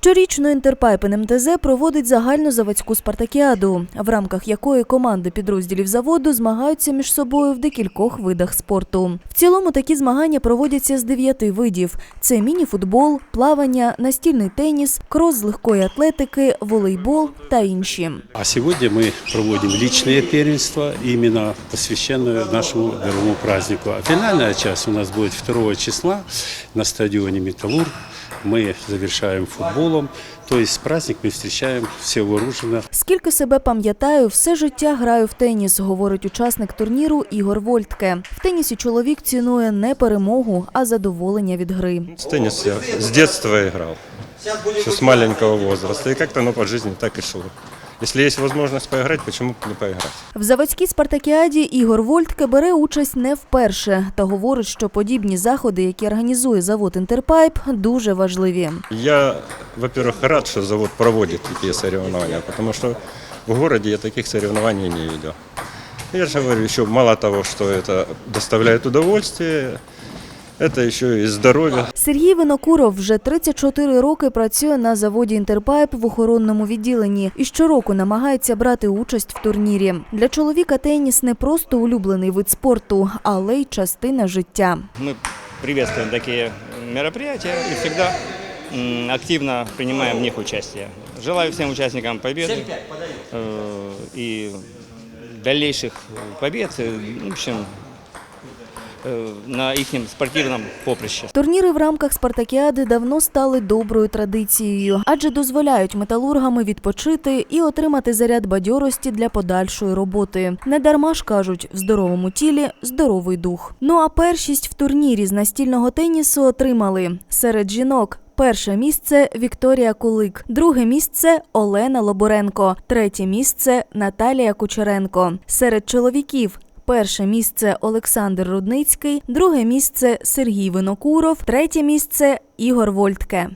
Щорічно Інтерпайп НМТЗ проводить загальнозаводську спартакіаду, в рамках якої команди підрозділів заводу змагаються між собою в декількох видах спорту. В цілому такі змагання проводяться з дев'яти видів: це мініфутбол, плавання, настільний теніс, крос з легкої атлетики, волейбол та інші. А сегодня мы проводим личное первенство, именно посвященное нашему мировому празднику. А финальная часть у нас будет 2 числа на стадионе «Металлург». Мы завершаем футболом, то есть праздник мы встречаем все вооружено. Скільки себе пам'ятаю, все життя граю в теніс, говорить учасник турніру Ігор Вольтке. В тенісі чоловік цінує не перемогу, а задоволення від гри. В теніс я з дитинства грав, еще с маленького возраста. І як-то воно по жизни так і шло. Если есть возможность поиграть, почему бы не поиграть? В заводській спартакіаді Ігор Вольтке бере участь не вперше та говорить, що подібні заходи, які організує завод Інтерпайп, дуже важливі. Я, во-первых, рад, что завод проводит такие соревнования, потому что в городе я таких соревнований не видел. Я же говорю, еще мало того, что это доставляет удовольствие, это еще и здоровье. Сергій Винокуров вже 34 роки працює на заводі Інтерпайп в охоронному відділенні і щороку намагається брати участь в турнірі. Для чоловіка теніс не просто улюблений вид спорту, але й частина життя. Мы приветствуем такие мероприятия и всегда м, активно принимаем в них участие. Желаю всем участникам победы э, и дальнейших побед, э, в общем, э, на их спортивном поприще. Турніри в рамках спартакіади давно стали доброю традицією, адже дозволяють металургами відпочити і отримати заряд бадьорості для подальшої роботи. Не дарма ж кажуть, в здоровому тілі здоровий дух. Ну а першість в турнірі з настільного тенісу отримали серед жінок. Перше місце Вікторія Кулик, друге місце Олена Лобуренко, третє місце Наталія Кучеренко. Серед чоловіків Перше місце Олександр Рудницький, друге місце Сергій Винокуров, третє місце Ігор Вольтке.